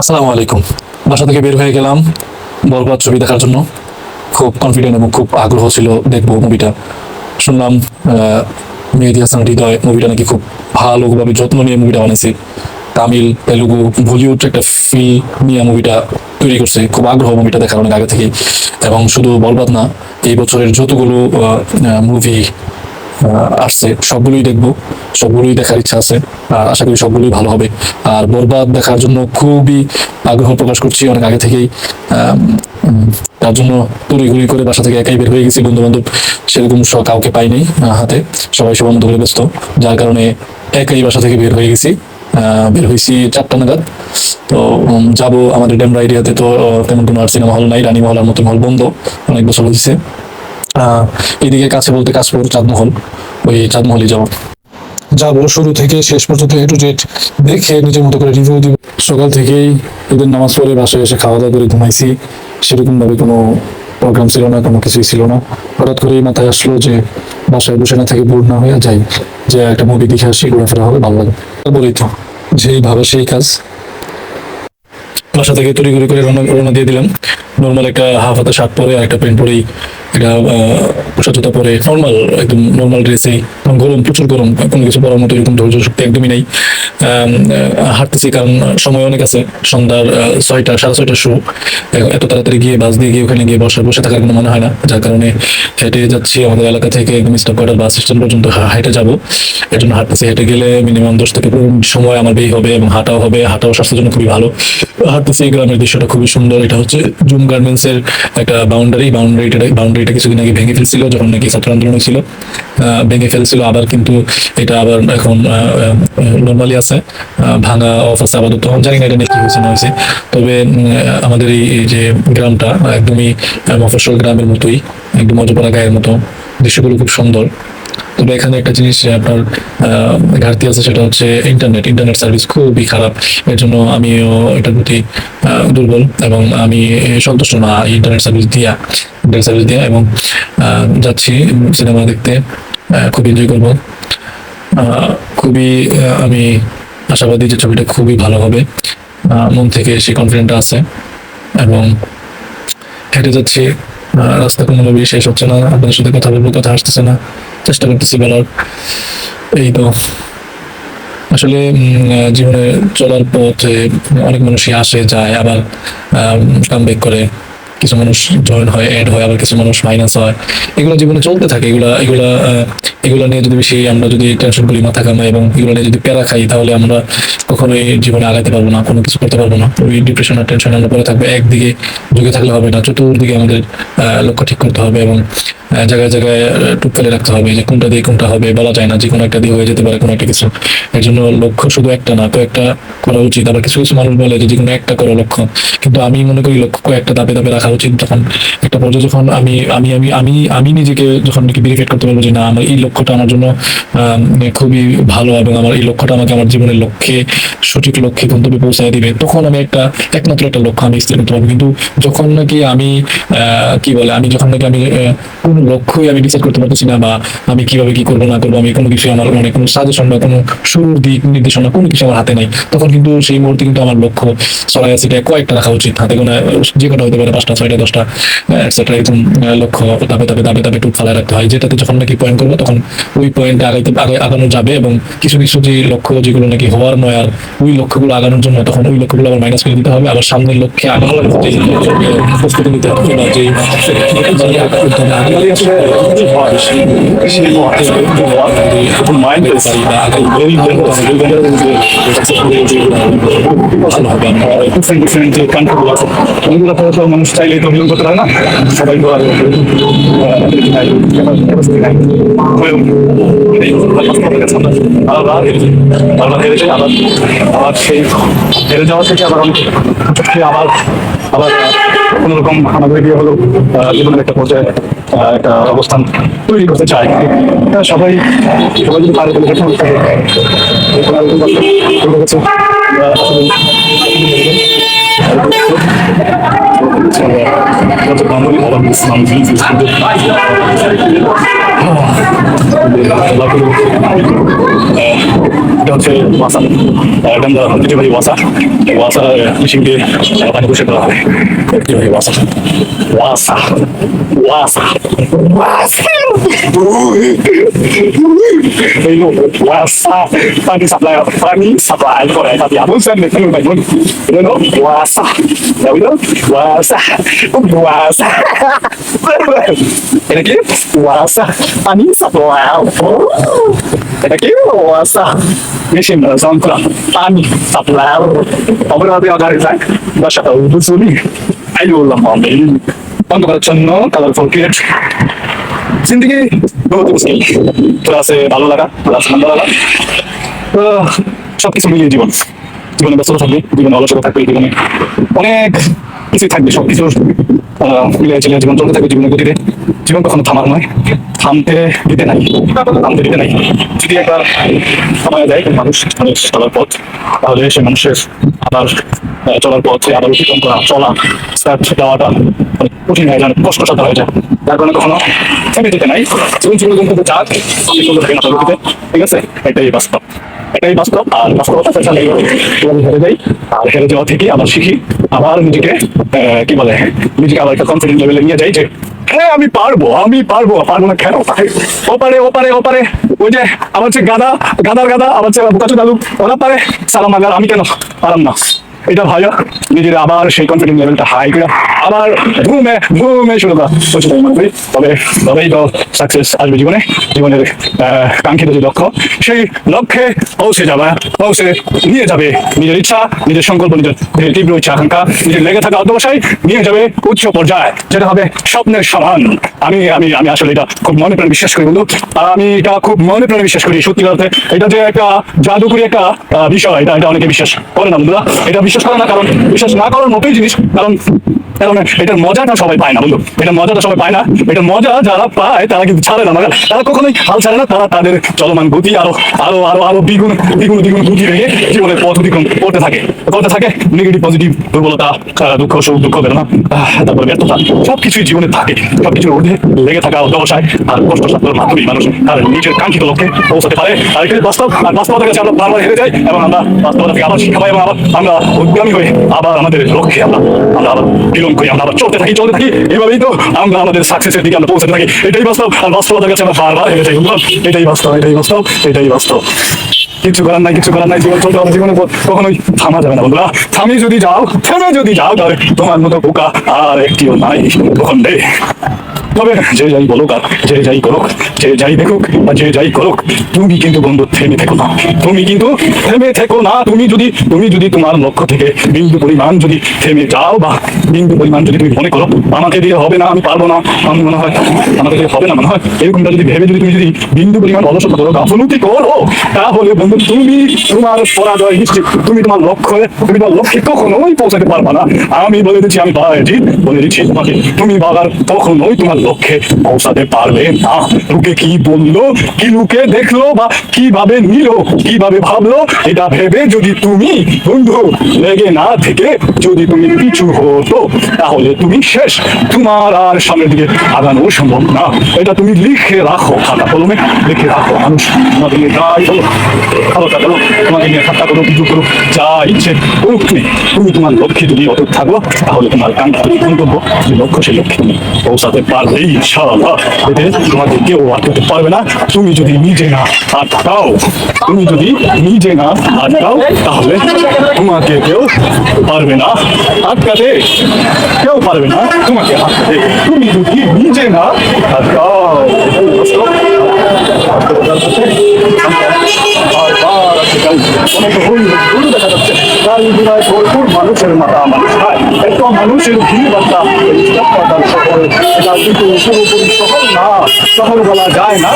আসসালামু আলাইকুম। বাসা থেকে বের হয়ে গেলাম। বরবাদ ছবি দেখার জন্য। খুব কনফিডেন্ট এবং খুব আগ্রহ ছিল দেখব মুভিটা শুনলাম মেহেদি হাসান হৃদয় মুভিটা নাকি খুব ভালোভাবে যত্ন নিয়ে মুভিটা বানিয়েছে তামিল, তেলুগু বলিউড একটা ফিল নিয়ে মুভিটা তৈরি করছে। খুব আগ্রহ মুভিটা দেখার অনেক আগে থেকেই। এবং শুধু বরবাদ না, এই বছরের যতগুলো মুভি আসছে। সবগুলোই দেখব। সবগুলোই দেখার ইচ্ছা আছে। আশা করি সবগুলোই ভালো হবে। আর বরবাদ দেখার জন্য খুবই আগ্রহ প্রকাশ করছি অনেক আগে থেকেই। তার জন্য তড়িঘড়ি করে বাসা থেকে একাই বের হয়ে গেছি বন্ধু বান্ধব সেরকম কাউকে পাইনি হাতে। সবাই সবার মতো করে ব্যস্ত। যার কারণে একাই বাসা থেকে বের হয়ে গেছি। বের হয়েছি চারটা নাগাদ। তো যাব আমাদের ড্যামরা এরিয়াতে তো, তেমন কোনো আর সিনেমা হল নাই, রানী মহলার মতন হল বন্ধ। অনেক বছর হয়েছে। এদিকে কাছে বলতে কাশপুর চাঁদমহল, ওই চাঁদমহলই যাব যাব শুরু থেকে শেষ পর্যন্ত এ টু জেড দেখে নিজের মতো করে রিভিউ দিব। সকাল থেকেই এদের নামাজ পড়ে বাসায় এসে খাওয়া দাওয়া করে ঘুমাইছি। সেরকম ভাবে কোনো প্রোগ্রাম ছিল না, কোনো কিছুই ছিল না। হঠাৎ করেই মাথায় আসলো যে বাসায় বসে না থেকে বোর না হয়ে যাই, যে একটা মুভি দেখে আসি, ঘোরাফেরা হবে, ভালো লাগে। বলেই তো যেই ভাবে সেই কাজ বাসা থেকে তৈরি করে রওনা দিয়ে দিলাম। নর্মাল একটা হাফ হাতা শার্ট পরে একটা প্যান্ট পরেই, একটা পোশাক জুতা পরে নর্মাল একদম নর্মাল ড্রেসেই গরম, প্রচুর গরম, কোনো কিছু পরার মতো এরকম ধৈর্য শক্তি একদমই নেই। হাঁটতেছি কারণ সময় অনেক আছে। সন্ধ্যার ছয়টা, সাড়ে ছয়টার শো এত তাড়াতাড়ি গিয়ে বাস দিয়ে গিয়ে ওখানে গিয়ে বসে বসে থাকার কোনো মনে হয় না। যার কারণে হেঁটে যাচ্ছি, আমাদের এলাকা থেকে একদম স্টপ করার বাস স্ট্যান্ড পর্যন্ত হেঁটে যাব। এর জন্য হাঁটতেছি, হেঁটে গেলে মিনিমাম দশ থেকে পনেরো মিনিট সময় আমার বেই হবে এবং হাঁটাও হবে। হাঁটাও স্বাস্থ্যের জন্য খুবই ভালো। হাঁটতেছি, গ্রামের দৃশ্যটা খুবই সুন্দর। এটা হচ্ছে জুম গার্মেন্টস এর একটা বাউন্ডারি বাউন্ডারিটা বাউন্ডারিটা কিছুদিন আগে ভেঙে ফেলছিল যখন নাকি ছাত্র আন্দোলন ছিল ভেঙে ফেলছিল আবার কিন্তু এটা আবার এখন নর্মালি আছে ভাঙা অফ আছে আপাতত। জানি না এটা নিয়ে কি হয়েছে না হয়েছে। তবে আমাদের এই যে গ্রামটা একদমই আহ, মফস্বল গ্রামের মতোই একদম মজপাড়া গায়ের মতো। দৃশ্যগুলো খুব সুন্দর। তবে এখানে একটা জিনিস আপনার ঘাটতি আছে সেটা হচ্ছে ইন্টারনেট ইন্টারনেট সার্ভিস খুবই খারাপ। এর জন্য আমিও এটার প্রতি দুর্বল এবং আমি সন্তুষ্ট না ইন্টারনেট সার্ভিস দিয়া। ইন্টারনেট সার্ভিস দিয়া এবং যাচ্ছি সিনেমা দেখতে খুব এনজয় করব। খুবই আমি আশাবাদী যে ছবিটা খুবই ভালো হবে। মন থেকে সেই কনফিডেন্টটা আছে এবং হেঁটে যাচ্ছি। রাস্তা কোনোভাবে শেষ হচ্ছে না। আপনাদের সাথে কথা বলব, কথা আসতেছে না। চেষ্টা করতেছি বলার এই তো। আসলে জীবনে চলার পথে অনেক মানুষই আসে, যায়, আবার কাম ব্যাক করে। কিছু মানুষ জয়েন হয় এড হয়, আবার কিছু মানুষ মাইনাস হয়। এগুলো জীবনে চলতে থাকে, এগুলা এগুলা এগুলো নিয়ে যদি বেশি আমরা যদি টেনশন করি, মাথা কামাই এবং এগুলো নিয়ে যদি প্যারা খাই, তাহলে আমরা কখনোই জীবনে আগাতে পারব না, কোনো কিছু করতে পারব না। ওই ডিপ্রেশন আর টেনশন আমরা পরে থাকবে, একদিকে ঝুঁকে থাকলে হবে না, চতুর্দিকে আমাদের লক্ষ্য ঠিক করতে হবে এবং জায়গায় জায়গায় টুক ফেলে রাখতে হবে যে কোনটা দিয়ে কোনটা হবে, বলা যায় না, যে কোনো একটা দিয়ে হয়ে যেতে পারে, কোনো একটা কিছু। এর জন্য লক্ষ্য শুধু একটা না, কয়েকটা করা উচিত। আবার কিছু কিছু মানুষ বলে যে যে কোনো একটা করো লক্ষ্য। কিন্তু আমি মনে করি লক্ষ্য কয়েকটা ধাপে ধাপে রাখা উচিত যখন একটা পর্যায়ে যখন আমি আমি আমি আমি আমি নিজেকে যখন নাকি ভেরিফাইড করতে পারব যে না, আমার এই লক্ষ্যটা আমার জন্য খুবই ভালো এবং আমার এই লক্ষ্যটা আমাকে আমার জীবনের লক্ষ্যে, সঠিক লক্ষ্যে গন্তব্যে পৌঁছায় দিবে, তখন আমি একটা, একমাত্র একটা লক্ষ্য আমি স্থির করতে পারব। কিন্তু যখন নাকি আমি কি বলে, আমি যখন নাকি আমি কোনো লক্ষ্যই আমি ডিসাইড করতে পারতেছি না বা আমি কীভাবে কি করব, না করব, আমি কোনো কিছু আমার মানে কোনো সাজেশন বা কোনো শুরুর দিক নির্দেশনা কোনো কিছু আমার হাতে নাই, তখন কিন্তু সেই মুহূর্তে কিন্তু আমার লক্ষ্য ছড়াই আছে কয়েকটা রাখা উচিত, হাতে কোনো যে কটা হতে পারে পাঁচটা ছয়টা, দশটা এটসেট্রা এরকম লক্ষ্য ধাপে ধাপে ধাপে ধাপে টুক ফালায় রাখতে হয়। যেটাতে যখন নাকি পয়েন্ট করব, তখন ওই পয়েন্টে আগাইতে আগে আগানো যাবে এবং কিছু কিছু যে লক্ষ্য যেগুলো নাকি হওয়ার নয় আর ওই লক্ষ্যগুলো আগানোর জন্য তখন ওই লক্ষ্যগুলো আবার মাইনাস করে দিতে হবে। আবার সামনের লক্ষ্যে আগানোর নিতে হবে বা যে মানুষ চাইলেই তো অভিযোগ করতে পারে না সবাই তো আর হেরে। আবার আবার সেই হেরে থেকে আবার আবার আবার কোনো রকম আমাদের দিয়ে হলো জীবনের একটা পর্যায়ে একটা অবস্থান তৈরি করতে চায় সবাই সবাই যদি পারে তাহলে 我这帮女，他们都是男的，女的，他们都。এটা হচ্ছে ওয়াসা গঙ্গা ঐতিহ্যবাহী ওয়াসা এই ওয়াসা মেশিন দিয়ে পানি পরিষ্কার করা হয় ঐতিহ্যবাহী ওয়াসা ওয়াসা ওয়াসা ওয়াসা এই লোক ওয়াসা পানি সাপ্লাই পানি সাপ্লাই করে tapi apa sih nih kan baik banget you know puasa ya udah puasa puasa এটা অপরাধে অর্ডার যায় বাসাটা বুঝলি আইউল্লাহ মামিন বন্ধ করার জন্য কালারফুল ক্রিয়েট জিন্দগি, বহুত মুশকিল ক্লাসে ভালো লাগা ক্লাস মন্দ লাগা। সবকিছু মিলিয়ে জীবন। জীবনে ব্যস্ততা থাকবে, জীবনে অলসতা থাকবে, জীবনে অনেক কিছুই থাকবে সবকিছু মিলিয়ে ঝিলিয়ে জীবন চলতে থাকবে জীবনের গতিতে। জীবন কখনো থামার নয়, থামতে দিতে নাই, থামতে দিতে নাই। যদি একবার থামায় দেয় মানুষ মানুষ চলার পথ, তাহলে সে মানুষের আবার চলার পথে আবার অতিক্রম করা, চলা স্টার্ট দেওয়াটা কঠিন হয়ে যায় কষ্ট কষ্টসাধ্য হয়ে যায়। যার কারণে কখনো থেমে যেতে নাই। জীবন জীবন না ঠিক আছে? এটাই বাস্তব। এটাই বাস্তব, আর বাস্তবতা আমি হেরে যাই। আর হেরে যাওয়া থেকে আবার শিখি, আবার নিজেকে কি বলে, নিজেকে আবার একটা কনফিডেন্ট লেভেলে নিয়ে যাই যে হ্যাঁ আমি পারব আমি পারব পারব না কেন? ওপারে ওপারে ওপারে, ওই যে আমার হচ্ছে গাদা, গাদার গাদা, আমার হচ্ছে দাদু, ওরা পারে, সালাম আগার আমি কেন পারাম না? এটা ভাইয়া, নিজের আবার সেই কনফিডেন্স লেভেলটা হাই করে। আবার ঘুমে ঘুমে শুরু করা। করি। তবে, তবেই তো সাকসেস আসবে জীবনে। জীবনের কাঙ্ক্ষিত যে লক্ষ্য, সেই লক্ষ্যে পৌঁছে যাবে পৌঁছে নিয়ে যাবে নিজের ইচ্ছা, নিজের সংকল্প, নিজের তীব্র ইচ্ছা, আকাঙ্ক্ষা, নিজের লেগে থাকা অধ্যবসায় নিয়ে যাবে উচ্চ পর্যায়ে, যেটা হবে স্বপ্নের সমান আমি আমি আমি আসলে এটা খুব মনে প্রাণে বিশ্বাস করি বন্ধু। আমি এটা খুব মনে প্রাণে বিশ্বাস করি, সত্যি বলতে। এটা যে একটা জাদুকরি একটা বিষয়, এটা এটা অনেকে বিশ্বাস করে না বন্ধুরা। এটা বিশ্বাস করে না, কারণ, বিশ্বাস না করার মতোই জিনিস। কারণ এটার মজাটা সবাই পায় না, বন্ধু। এটার মজাটা সবাই পায় না। এটা মজা যারা পায়, তারা কিন্তু ছাড়ে না তারা কখনোই হাল ছাড়ে না, তারা তাদের চলমান গতি আরও আরও আরও আরও দ্বিগুণ দ্বিগুণ দ্বিগুণ গতি রেখে জীবনের পথ অতিক্রম করতে থাকে। করতে থাকে নেগেটিভ পজিটিভ দুর্বলতা দুঃখ, সুখ, দুঃখ, বেদনা ব্যর্থতা। সবকিছুই জীবনে থাকে। সবকিছুর ঊর্ধ্বে লেগে থাকা অধ্যবসায় আর কষ্ট সাধ্যের মাধ্যমেই মানুষ তার নিজের কাঙ্ক্ষিত লক্ষ্যে পৌঁছাতে পারে। আর এটাই বাস্তব, আর বাস্তবতার কাছে আমরা বারবার হেরে যাই, এবং আমরা বাস্তবতা থেকে আবার শিক্ষা পাই, এবং আবার আমরা উদ্যমী হয়ে আবার আমাদের লক্ষ্যে আমরা আমরা আবার বিলম্ব করি আমরা আবার চলতে থাকি চলতে থাকি। এভাবেই তো আমরা আমাদের সাকসেসের দিকে আমরা পৌঁছাতে থাকি। এটাই বাস্তব। আর বাস্তবতার কাছে আমরা হার হেরে যাই এটাই বাস্তব এটাই বাস্তব এটাই বাস্তব। কিছু করার নাই, কিছু করার নাই, জীবন চলতে হবে, জীবনে কখনোই থামা যাবে না, বন্ধুরা। থামি যদি যাও, থেমে যদি যাও, তাহলে তোমার মতো বোকা আর একটিও নাই রে। তবে যে যাই বলুক আর যে যাই করুক, যে যাই দেখুক বা যে যাই করুক, তুমি কিন্তু বন্ধু থেমে থেকো না। তুমি কিন্তু থেমে থেকো না। তুমি যদি তুমি যদি তোমার লক্ষ্য থেকে বিন্দু পরিমাণ যদি থেমে যাও বা বিন্দু পরিমাণ যদি তুমি মনে করো, আমাকে দিয়ে হবে না, আমি পারব না, আমি মনে হয়, আমাকে দিয়ে হবে না মনে হয়, এরকমটা যদি ভেবে যদি তুমি যদি বিন্দু পরিমাণ অলসতা করো গাফলতি করো, তাহলে বন্ধু তুমি তোমার পরাজয় নিশ্চিত। তুমি তোমার লক্ষ্যে, তুমি তোমার লক্ষ্যে কখনোই পৌঁছাতে পারবে না। আমি বলে দিচ্ছি, আমি বলে দিচ্ছি তোমাকে। তুমি বাবার কখনোই তোমার লক্ষ্যে পৌঁছাতে পারবে না। লোকে কি বলল, কি লোকে দেখল বা কীভাবে নিল, কীভাবে ভাবলো, এটা ভেবে যদি তুমি বন্ধু লেগে না থেকে যদি তুমি পিছু হতো, তাহলে তুমি শেষ। তোমার আর সামনের দিকে আগানো সম্ভব না। এটা তুমি লিখে রাখো, খাতা কলমে লিখে রাখো। মানুষ তোমাকে নিয়ে যাই বলো খাওয়াটা করো তোমাকে নিয়ে ঠাট্টা করো, কিছু করো, যা ইচ্ছে করুক নে। তুমি তোমার লক্ষ্যে যদি অটুট থাকো, তাহলে তোমার কাঙ্ক্ষিত গন্তব্য যে লক্ষ্য, সেই লক্ষ্যে তুমি পৌঁছাতে পারবে। ইনশাআল্লাহ। এতে তোমাকে কেউ আটকাতে পারবে না। তুমি যদি নিজে না আটকাও, তুমি যদি নিজে না আটকাও, তাহলে তোমাকে কেউ পারবে না আটকাতে। কেউ পারবে না তোমাকে আটকাতে। তুমি যদি নিজে না আটকাও অনেক ভুল ভুল দেখা যাচ্ছে গাড়ি ঘোড়ায় ভরপুর মানুষের মাথা মানুষ খায় এত মানুষের ভিড় বার্তা শহরে এটা কিন্তু পুরোপুরি শহর না শহর বলা যায় না।